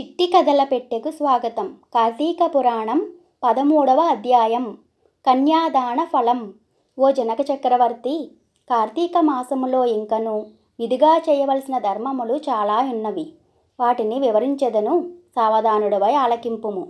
చిట్టి కథల పెట్టెకు స్వాగతం. కార్తీక పురాణం పదమూడవ అధ్యాయం. కన్యాదాన ఫలం. ఓ జనక చక్రవర్తి కార్తీక మాసములో ఇంకను విధిగా చేయవలసిన ధర్మములు చాలా ఉన్నవి. వాటిని వివరించెదను సావధానుడవై ఆలకింపుము.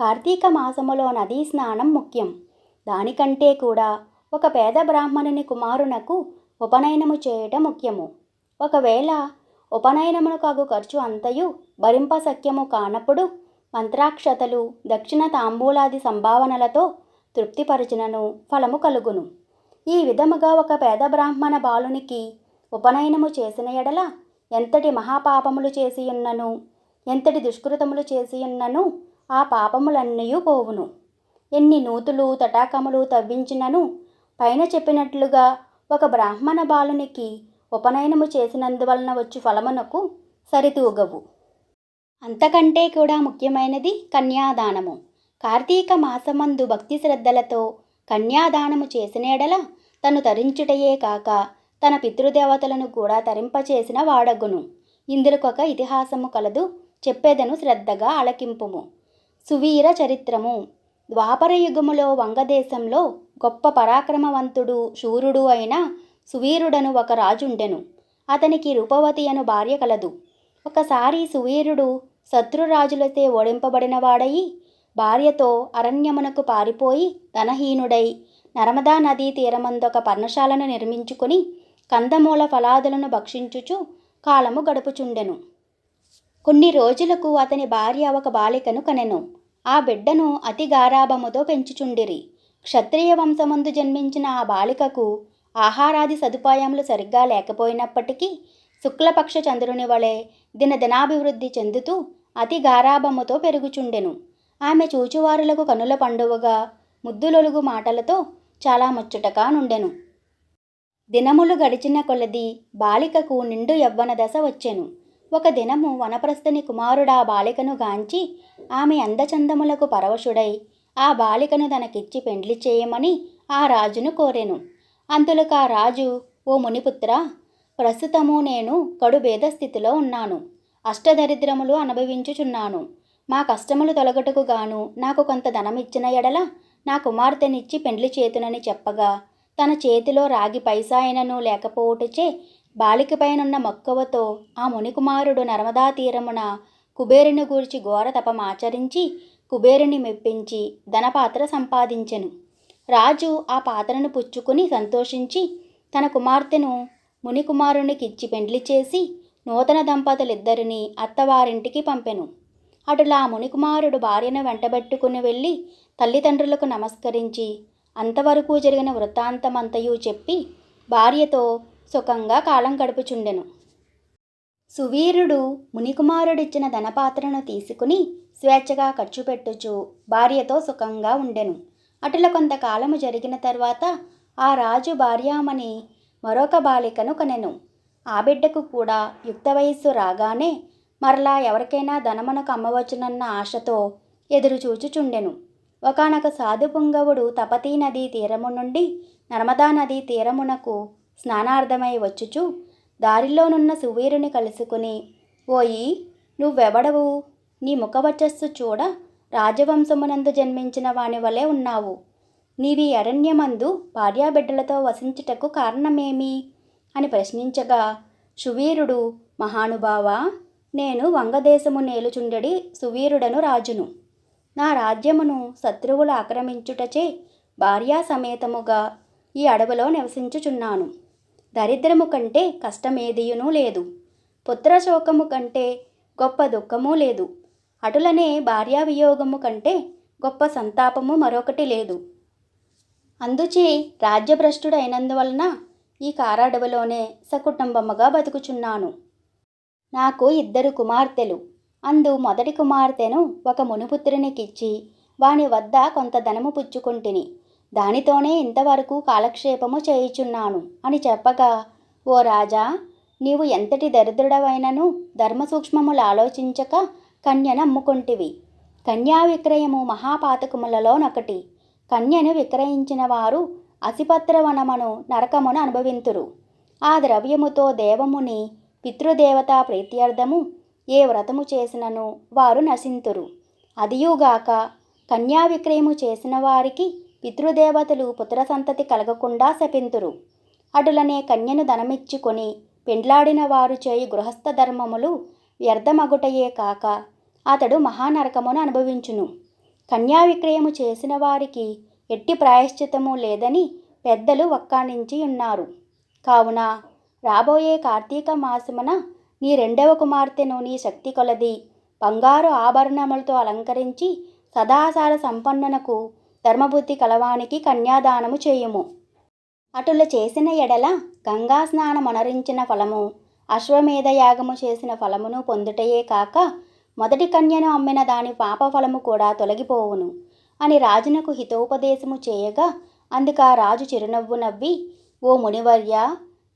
కార్తీక మాసములో నదీ స్నానం ముఖ్యం. దానికంటే కూడా ఒక పేద బ్రాహ్మణుని కుమారునకు ఉపనయనము చేయటం ముఖ్యము. ఒకవేళ ఉపనయనమును కాగు ఖర్చు అంతయు భరింప సఖ్యము కానప్పుడు మంత్రాక్షతలు దక్షిణ తాంబూలాది సంభావనలతో తృప్తిపరచినను ఫలము కలుగును. ఈ విధముగా ఒక పేద బ్రాహ్మణ బాలునికి ఉపనయనము చేసిన ఎడల ఎంతటి మహాపాపములు చేసియున్నను ఎంతటి దుష్కృతములు చేసియున్నను ఆ పాపములన్నీ పోవును. ఎన్ని నూతులు తటాకములు తవ్వించినను పైన చెప్పినట్లుగా ఒక బ్రాహ్మణ బాలునికి ఉపనయనము చేసినందువలన వచ్చు ఫలమునకు సరితూగవు. అంతకంటే కూడా ముఖ్యమైనది కన్యాదానము. కార్తీక మాసమందు భక్తి శ్రద్ధలతో కన్యాదానము చేసిన ఎడల తను తరించుటయే కాక తన పితృదేవతలను కూడా తరింపచేసిన వాడగును. ఇందులకొక ఇతిహాసము కలదు చెప్పేదను శ్రద్ధగా ఆలకింపుము. సువీర చరిత్రము. ద్వాపర యుగములో వంగదేశంలో గొప్ప పరాక్రమవంతుడు శూరుడు అయిన సువీరుడను ఒక రాజుండెను. అతనికి రూపవతి అను భార్య కలదు. ఒకసారి సువీరుడు శత్రురాజులతో ఓడింపబడినవాడయి భార్యతో అరణ్యమునకు పారిపోయి ధనహీనుడై నర్మదా నదీ తీరమందొక పర్ణశాలను నిర్మించుకుని కందమూల ఫలాదులను భక్షించుచు కాలము గడుపుచుండెను. కొన్ని రోజులకు అతని భార్య ఒక బాలికను కనెను. ఆ బిడ్డను అతి గారాభముతో పెంచుచుండిరి. క్షత్రియ వంశమందు జన్మించిన ఆ బాలికకు ఆహారాది సదుపాయములు సరిగ్గా లేకపోయినప్పటికీ శుక్లపక్ష చంద్రుని వలె దినదినాభివృద్ధి చెందుతూ అతి గారాభముతో పెరుగుచుండెను. ఆమె చూచువారులకు కనుల పండువగా ముద్దులొలుగు మాటలతో చాలా ముచ్చటగా నుండెను. దినములు గడిచిన కొలది బాలికకు నిండు యవ్వన దశ వచ్చెను. ఒక దినము వనప్రస్థని కుమారుడా బాలికను గాంచి ఆమె అందచందములకు పరవశుడై ఆ బాలికను తనకిచ్చి పెండ్లి చేయమని ఆ రాజును కోరెను. అంతులకు ఆ రాజు ఓ మునిపుత్ర ప్రస్తుతము నేను కడుభేద స్థితిలో ఉన్నాను. అష్టదరిద్రములు అనుభవించుచున్నాను. మా కష్టములు తొలగటకు గాను నాకు కొంత ధనమిచ్చిన ఎడల నా కుమార్తెనిచ్చి పెండ్లి చేతునని చెప్పగా తన చేతిలో రాగి పైసాయనను లేకపోవటచే బాలికపైనున్న మక్కువతో ఆ మునికుమారుడు నర్మదా తీరమున కుబేరుని గూర్చి ఘోర తపమాచరించి కుబేరుని మెప్పించి ధనపాత్ర సంపాదించెను. రాజు ఆ పాత్రను పుచ్చుకుని సంతోషించి తన కుమార్తెను మునికుమారునికిచ్చి పెండ్లి చేసి నూతన దంపతులిద్దరిని అత్తవారింటికి పంపెను. అటులా మునికుమారుడు భార్యను వెంటబెట్టుకుని వెళ్ళి తల్లిదండ్రులకు నమస్కరించి అంతవరకు జరిగిన వృత్తాంతమంతయు చెప్పి భార్యతో సుఖంగా కాలం గడుపుచుండెను. సువీరుడు మునికుమారుడిచ్చిన ధనపాత్రను తీసుకుని స్వేచ్ఛగా ఖర్చు పెట్టుచు భార్యతో సుఖంగా ఉండెను. అటుల కొంతకాలము జరిగిన తర్వాత ఆ రాజు భార్యామణి మరొక బాలికను కనెను. ఆ బిడ్డకు కూడా యుక్త వయస్సు రాగానే మరలా ఎవరికైనా ధనమునకు అమ్మవచ్చునన్న ఆశతో ఎదురు చూచుచుండెను ఒకనొక సాధు పుంగవుడు తపతీ నదీ తీరము నుండి నర్మదా నదీ తీరమునకు స్నానార్థమై వచ్చుచు దారిలోనున్న సువీరుని కలుసుకుని ఓయి నువ్వెవడవు? నీ ముఖవచస్సు చూడ రాజవంశమునందు జన్మించిన వాని వలె ఉన్నావు. నీవి అరణ్యమందు భార్యాబిడ్డలతో వసించుటకు కారణమేమి? అని ప్రశ్నించగా సువీరుడు మహానుభావా నేను వంగదేశము నేలుచుండడి సువీరుడను రాజును. నా రాజ్యమును శత్రువులు ఆక్రమించుటచే భార్యా సమేతముగా ఈ అడవిలో నివసించుచున్నాను. దరిద్రము కంటే కష్టమేదియునూ లేదు. పుత్రశోకము కంటే గొప్ప దుఃఖము లేదు. అటులనే భార్యా వియోగము కంటే గొప్ప సంతాపము మరొకటి లేదు. అందుచే రాజ్యభ్రష్టుడైనందువలన ఈ కారాడవిలోనే సకుటుంబముగా బతుకుచున్నాను. నాకు ఇద్దరు కుమార్తెలు. అందు మొదటి కుమార్తెను ఒక మునిపుత్రునికిచ్చి వాని వద్ద కొంత ధనము పుచ్చుకుంటిని. దానితోనే ఇంతవరకు కాలక్షేపము చేయుచున్నాను అని చెప్పగా ఓ రాజా నీవు ఎంతటి దరిద్రుడవైనను ధర్మ సూక్ష్మములు ఆలోచించక కన్యను అమ్ముకుంటివి. కన్యా విక్రయము మహాపాతకములలోనొకటి. కన్యను విక్రయించిన వారు అసిపత్రవనమను నరకమును అనుభవింతురు. ఆ ద్రవ్యముతో దేవముని పితృదేవత ప్రీత్యర్థము ఏ వ్రతము చేసినను వారు నశింతురు. అదియుగాక కన్యా విక్రయము చేసిన వారికి పితృదేవతలు పుత్ర సంతతి కలగకుండా శపింతురు. అటులనే కన్యను ధనమిచ్చుకొని పెండ్లాడిన వారు చేయి గృహస్థ ధర్మములు వ్యర్థమగుటయే కాక అతడు మహానరకమును అనుభవించును. కన్యా విక్రయము చేసిన వారికి ఎట్టి ప్రాయశ్చితము లేదని పెద్దలు వక్కాణించి ఉన్నారు. కావున రాబోయే కార్తీక మాసమున నీ రెండవ కుమార్తెను నీ శక్తి కొలది. బంగారు ఆభరణములతో అలంకరించి సదాసార సంపన్నునకు ధర్మబుద్ధి కలవానికి కన్యాదానము చేయుము. అటుల చేసిన ఎడల గంగా స్నానమునరించిన ఫలము అశ్వమేధ యాగము చేసిన ఫలమును పొందుటయే కాక మొదటి కన్యను అమ్మిన దాని పాప ఫలము కూడా తొలగిపోవును అని రాజునకు హితోపదేశము చేయగా అందుక రాజు చిరునవ్వు నవ్వి ఓ మునివర్య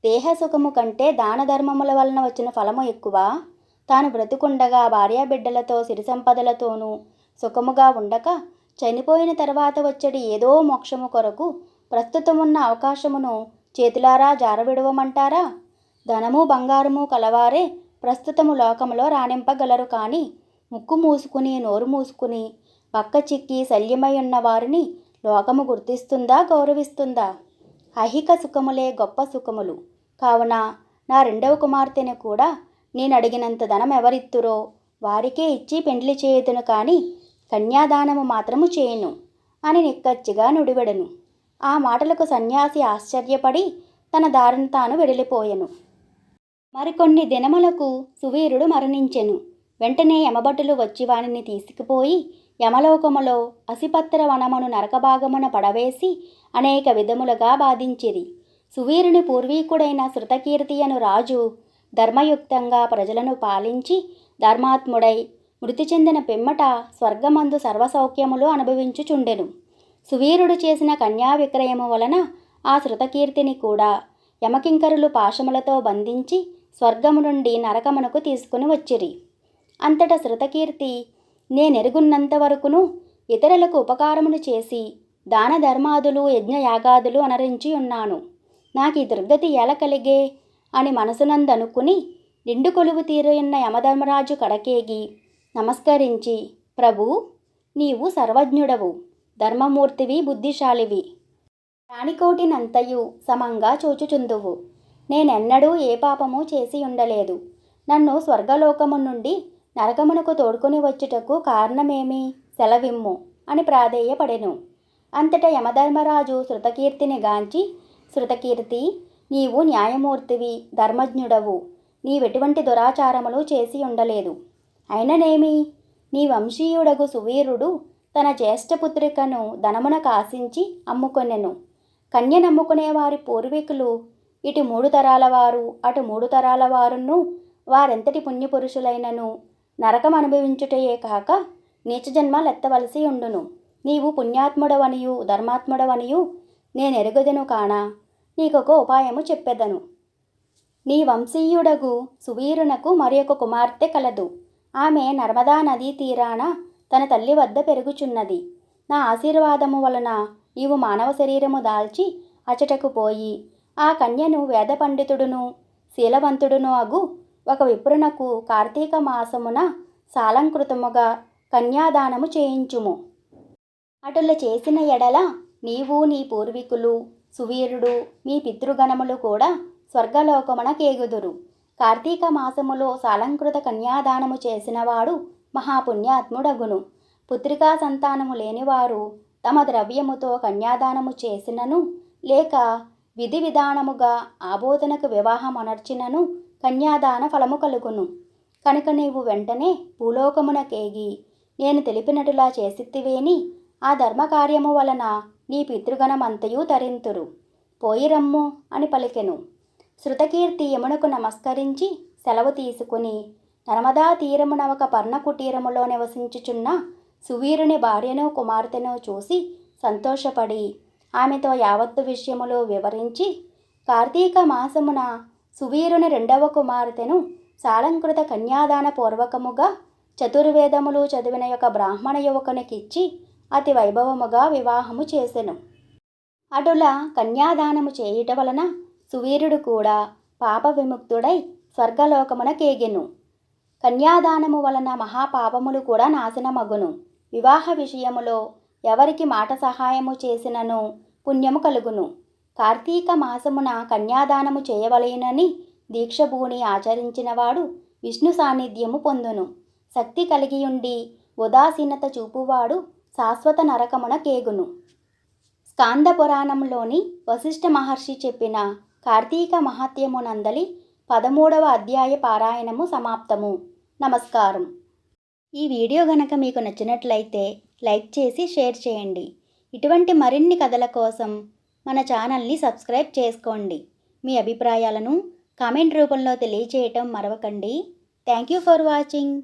దేహ సుఖము కంటే దాన ధర్మముల వలన వచ్చిన ఫలము ఎక్కువ. తాను బ్రతుకుండగా భార్యాబిడ్డలతో సిరి సంపదలతోనూ సుఖముగా ఉండక చనిపోయిన తర్వాత వచ్చేటి ఏదో మోక్షము కొరకు ప్రస్తుతమున్న అవకాశమును చేతులారా జారవిడవమంటారా? ధనము బంగారము కలవారే ప్రస్తుతము లోకములో రాణింపగలరు కానీ ముక్కు మూసుకుని నోరు మూసుకుని పక్క చిక్కి శల్యమై ఉన్న వారిని లోకము గుర్తిస్తుందా గౌరవిస్తుందా? ఐహిక సుఖములే గొప్ప సుఖములు. కావున నా రెండవ కుమార్తెను కూడా నేను అడిగినంత ధనం ఎవరిత్తురో వారికే ఇచ్చి పెండ్లి చేయుదును కానీ కన్యాదానము మాత్రము చేయను అని నిక్కచ్చిగా నుడివెడను. ఆ మాటలకు సన్యాసి ఆశ్చర్యపడి తన దారిని తాను వెడిలిపోయెను. మరికొన్ని దినములకు సువీరుడు మరణించెను. వెంటనే యమభటులు వచ్చి వానిని తీసుకుపోయి యమలోకములో అసిపత్ర వనమును నరకభాగమున పడవేసి అనేక విధములుగా బాధించిరి. సువీరుని పూర్వీకుడైన శృతకీర్తి అను రాజు ధర్మయుక్తంగా ప్రజలను పాలించి ధర్మాత్ముడై మృతి చెందిన పిమ్మట స్వర్గమందు సర్వసౌఖ్యములు అనుభవించుచుండెను. సువీరుడు చేసిన కన్యా విక్రయము వలన ఆ శృతకీర్తిని కూడా యమకింకరులు పాశములతో బంధించి స్వర్గము నుండి నరకమునకు తీసుకుని వచ్చిరి. అంతట శృతకీర్తి నేనెరుగున్నంత వరకును ఇతరులకు ఉపకారమును చేసి దాన ధర్మాదులు యజ్ఞయాగాదులు అనరించి ఉన్నాను. నాకు ఈ దుర్గతి ఎలా కలిగే? అని మనసునందనుకుని నిండు కొలువు తీరున్న యమధర్మరాజు కడకేగి నమస్కరించి ప్రభు నీవు సర్వజ్ఞుడవు ధర్మమూర్తివి బుద్ధిశాలివి. ప్రాణికోటినంతయు సమంగా చూచుచుందువు. నేనెన్నడూ ఏ పాపము చేసి ఉండలేదు. నన్ను స్వర్గలోకము నుండి నరకమునకు తోడుకొని వచ్చుటకు కారణమేమి? సెలవిమ్ము అని ప్రాధేయపడెను. అంతటా యమధర్మరాజు శృతకీర్తిని గాంచి శృతకీర్తి నీవు న్యాయమూర్తివి ధర్మజ్ఞుడవు. నీవెటువంటి దురాచారములు చేసి ఉండలేదు. అయిననేమి? నీ వంశీయుడగు సువీరుడు తన జ్యేష్ఠపుత్రికను ధనమున కాశించి అమ్ముకొనెను. కన్యనమ్ముకునే వారి పూర్వీకులు ఇటు మూడు తరాల వారు అటు మూడు తరాల వారును వారెంతటి పుణ్యపురుషులైనను నరకం అనుభవించుటయే కాక నీచ జన్మలెత్తవలసి ఉండును. నీవు పుణ్యాత్ముడవనియు ధర్మాత్ముడవనియు నేనెరుగదును కానా? నీకొక ఉపాయము చెప్పెదను. నీ వంశీయుడగు సువీరునకు మరొక కుమార్తె కలదు. ఆమె నర్మదా నదీ తీరాన తన తల్లి వద్ద పెరుగుచున్నది. నా ఆశీర్వాదము వలన నీవు మానవ శరీరము దాల్చి అచటకు పోయి ఆ కన్యను వేద పండితుడును శీలవంతుడును అగు ఒక విప్రునకు కార్తీక మాసమున సాలంకృతముగా కన్యాదానము చేయించుము. అటుల చేసిన ఎడల నీవు నీ పూర్వీకులు సువీరుడు మీ పితృగణములు కూడా స్వర్గలోకమున కేగుదురు. కార్తీక మాసములో సాలంకృత కన్యాదానము చేసినవాడు మహాపుణ్యాత్ముడగును. పుత్రికా సంతానము లేనివారు తమ ద్రవ్యముతో కన్యాదానము చేసినను లేక విధి విధానముగా ఆబోధనకు వివాహం అనర్చినను కన్యాదాన ఫలము కలుగును. కనుక నీవు వెంటనే భూలోకమునకేగి నేను తెలిపినటులా చేసిత్తివేని ఆ ధర్మకార్యము వలన నీ పితృగణమంతయు తరింతురు. పోయిరమ్ము అని పలికెను. శృతకీర్తి యమునకు నమస్కరించి సెలవు తీసుకుని నర్మదా తీరమున ఒక పర్ణ కుటీరములో నివసించుచున్న సువీరుని భార్యను కుమార్తెను చూసి సంతోషపడి ఆమెతో యావత్తు విషయములు వివరించి కార్తీక మాసమున సువీరుని రెండవ కుమార్తెను సాలంకృత కన్యాదాన పూర్వకముగా చతుర్వేదములు చదివిన యొక్క బ్రాహ్మణ యువకునికిచ్చి అతి వైభవముగా వివాహము చేసెను. అటుల కన్యాదానము చేయుట వలన సువీరుడు కూడా పాప విముక్తుడై స్వర్గలోకమున కేగెను. కన్యాదానము వలన మహాపాపములు కూడా నాశనమగును. వివాహ విషయములో ఎవరికి మాట సహాయము చేసినను పుణ్యము కలుగును. కార్తీక మాసమున కన్యాదానము చేయవలయనని దీక్షభూని ఆచరించినవాడు విష్ణు సాన్నిధ్యము పొందును. శక్తి కలిగియుండి ఉదాసీనత చూపువాడు శాశ్వత నరకమున కేగును. స్కాంద పురాణంలోని వశిష్ఠ మహర్షి చెప్పిన కార్తీక మహత్యమునందలి పదమూడవ అధ్యాయ పారాయణము సమాప్తము. నమస్కారం. ఈ వీడియో గనక మీకు నచ్చినట్లయితే లైక్ చేసి షేర్ చేయండి. ఇటువంటి మరిన్ని కథల కోసం మన ఛానల్ని సబ్స్క్రైబ్ చేసుకోండి. మీ అభిప్రాయాలను కామెంట్ రూపంలో తెలియచేయటం మరవకండి. Thank you for watching.